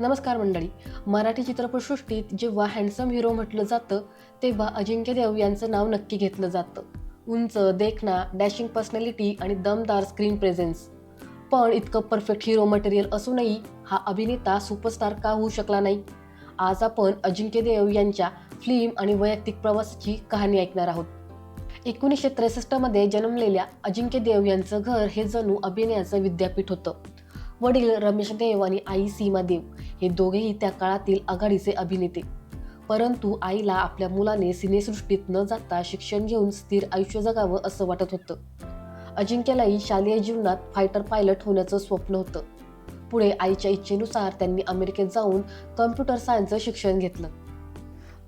नमस्कार मंडळी. मराठी चित्रपटसृष्टीत जेव्हा हँडसम हिरो म्हटलं जातं तेव्हा अजिंक्य देव यांचं नाव नक्की घेतलं जातं. उंच देखणा डॅशिंग पर्सनॅलिटी आणि दमदार स्क्रीन प्रेझेन्स पण इतकं परफेक्ट हिरो मटेरियल असूनही हा अभिनेता सुपरस्टार का होऊ शकला नाही? आज आपण अजिंक्य देव यांच्या फिल्म आणि वैयक्तिक प्रवासाची कहाणी ऐकणार आहोत. एकोणीसशे त्रेसष्टमध्ये जन्मलेल्या अजिंक्य देव यांचं घर हे जणू अभिनयाचं विद्यापीठ होतं. वडील रमेश देव आणि आई सीमा देव हे दोघेही त्या काळातील आघाडीचे अभिनेते. परंतु आईला आपल्या मुलाने सिनेसृष्टीत न जाता शिक्षण घेऊन स्थिर आयुष्य जगावं असं वाटत होतं. अजिंक्यलाही शालेय जीवनात फायटर पायलट होण्याचं स्वप्न होतं. पुढे आईच्या इच्छेनुसार त्यांनी अमेरिकेत जाऊन कम्प्युटर सायन्सचं शिक्षण घेतलं.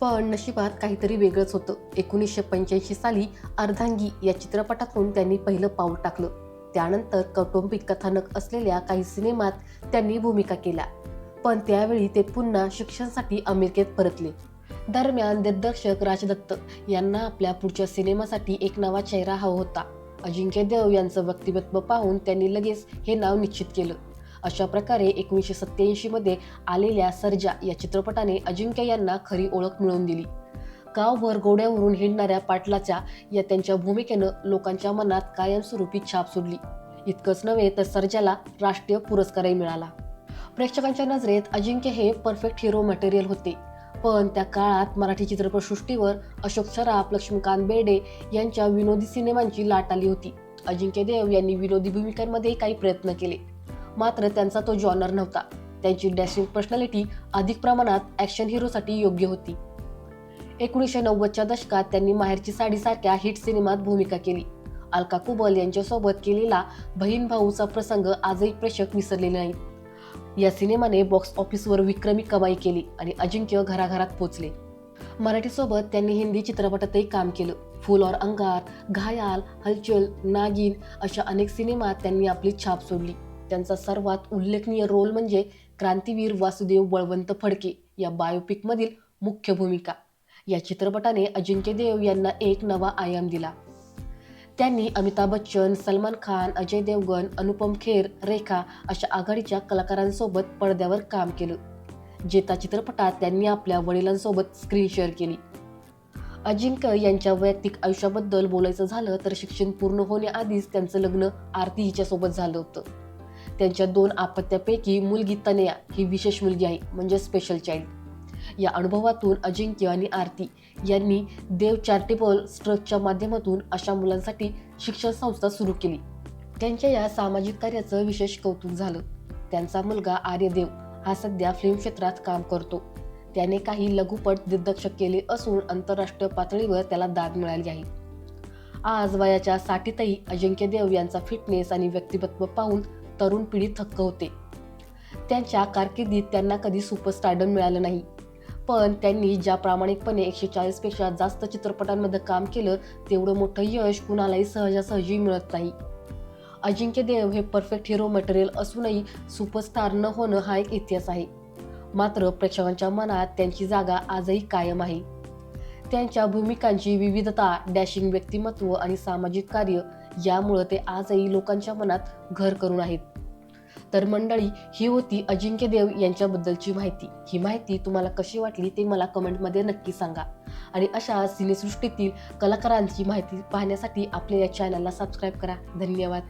पण नशिबात काहीतरी वेगळंच होतं. एकोणीसशे पंच्याऐंशी साली अर्धांगी या चित्रपटातून त्यांनी पहिलं पाऊल टाकलं. त्यानंतर कौटुंबिक कथानक असलेल्या काही सिनेमात त्यांनी भूमिका केल्या. पण त्यावेळी ते पुन्हा शिक्षणासाठी अमेरिकेत परतले. दरम्यान दिग्दर्शक राजदत्त यांना आपल्या पुढच्या सिनेमासाठी एक नवा चेहरा हवा होता. अजिंक्य देव यांचं व्यक्तिमत्व पाहून त्यांनी लगेच हे नाव निश्चित केलं. अशा प्रकारे एकोणीसशे सत्याऐंशीमध्ये आलेल्या सर्जा या चित्रपटाने अजिंक्य यांना खरी ओळख मिळवून दिली. गावभर घोड्यावरून हिंडणाऱ्या पाटलाच्या या त्यांच्या भूमिकेनं लोकांच्या मनात कायमस्वरूपी छाप सोडली. इतकंच नव्हे तर सर्जाला राष्ट्रीय पुरस्कारही मिळाला. प्रेक्षकांच्या नजरेत अजिंक्य हे परफेक्ट हिरो मटेरियल होते. पण त्या काळात मराठी चित्रपटसृष्टीवर अशोक सराफ लक्ष्मीकांत बेर्डे यांच्या विनोदी सिनेमांची लाट आली होती. अजिंक्य देव यांनी विनोदी भूमिकांमध्ये काही प्रयत्न केले. मात्र त्यांचा तो जॉनर नव्हता. त्यांची डॅशिंग पर्सनॅलिटी अधिक प्रमाणात ॲक्शन हिरोसाठी योग्य होती. एकोणीसशे नव्वदच्या दशकात त्यांनी माहेरची साडीसारख्या हिट सिनेमात भूमिका केली. अलका कुबल यांच्यासोबत केलेला बहीण भाऊचा प्रसंग आजही प्रेक्षक विसरलेले नाहीत. या सिनेमाने बॉक्स ऑफिसवर विक्रमी कमाई केली आणि अजिंक्य घराघरात पोचले. मराठीसोबत त्यांनी हिंदी चित्रपटातही काम केलं. फुल और अंगार घायाल हलचल नागिन अशा अनेक सिनेमात त्यांनी आपली छाप सोडली. त्यांचा सर्वात उल्लेखनीय रोल म्हणजे क्रांतीवीर वासुदेव बळवंत फडके या बायोपिकमधील मुख्य भूमिका. या चित्रपटाने अजिंक्य देव यांना एक नवा आयाम दिला. त्यांनी अमिताभ बच्चन सलमान खान अजय देवगण अनुपम खेर रेखा अशा आघाडीच्या कलाकारांसोबत पडद्यावर काम केलं जेता चित्रपटात त्यांनी आपल्या वडिलांसोबत स्क्रीन शेअर केली. अजिंक्य यांच्या वैयक्तिक आयुष्याबद्दल बोलायचं झालं तर शिक्षण पूर्ण होण्याआधीच त्यांचं लग्न आरती हिच्यासोबत झालं होतं. त्यांच्या दोन आपत्यापैकी मुलगी तनया ही विशेष मुलगी आहे म्हणजे स्पेशल चाइल्ड या अनुभवातून अजिंक्य आणि आरती यांनी देव चॅरिटेबल ट्रस्टच्या माध्यमातून अशा मुलांसाठी शिक्षण संस्था सुरू केली. त्यांच्या या सामाजिक कार्याचं विशेष कौतुक झालं. त्यांचा मुलगा आर्यदेव हा सध्या फिल्म क्षेत्रात काम करतो. त्याने काही लघुपट दिग्दर्शक केले असून आंतरराष्ट्रीय पातळीवर त्याला दाद मिळाली आहे. आज वयाच्या साठीतही अजिंक्य देव यांचा फिटनेस आणि व्यक्तिमत्व पाहून तरुण पिढी थक्क होते. त्यांच्या कारकिर्दीत त्यांना कधी सुपरस्टारडम मिळालं नाही. पण त्यांनी ज्या प्रामाणिकपणे एकशे चाळीसपेक्षा जास्त चित्रपटांमध्ये काम केलं तेवढं मोठं यश कुणालाही सहजासहजी मिळत नाही. अजिंक्य देव हे परफेक्ट हिरो मटेरियल असूनही सुपरस्टार न होणं हा एक इतिहास आहे. मात्र प्रेक्षकांच्या मनात त्यांची जागा आजही कायम आहे. त्यांच्या भूमिकांची विविधता डॅशिंग व्यक्तिमत्व आणि सामाजिक कार्य यामुळं ते आजही लोकांच्या मनात घर करून आहेत. तर मंडळी ही होती अजिंक्य देव यांच्याबद्दलची माहिती. ही माहिती तुम्हाला कशी वाटली ते मला कमेंटमध्ये नक्की सांगा. आणि अशा सिनेसृष्टीतील कलाकारांची माहिती पाहण्यासाठी आपल्या या चॅनलला सबस्क्राईब करा. धन्यवाद.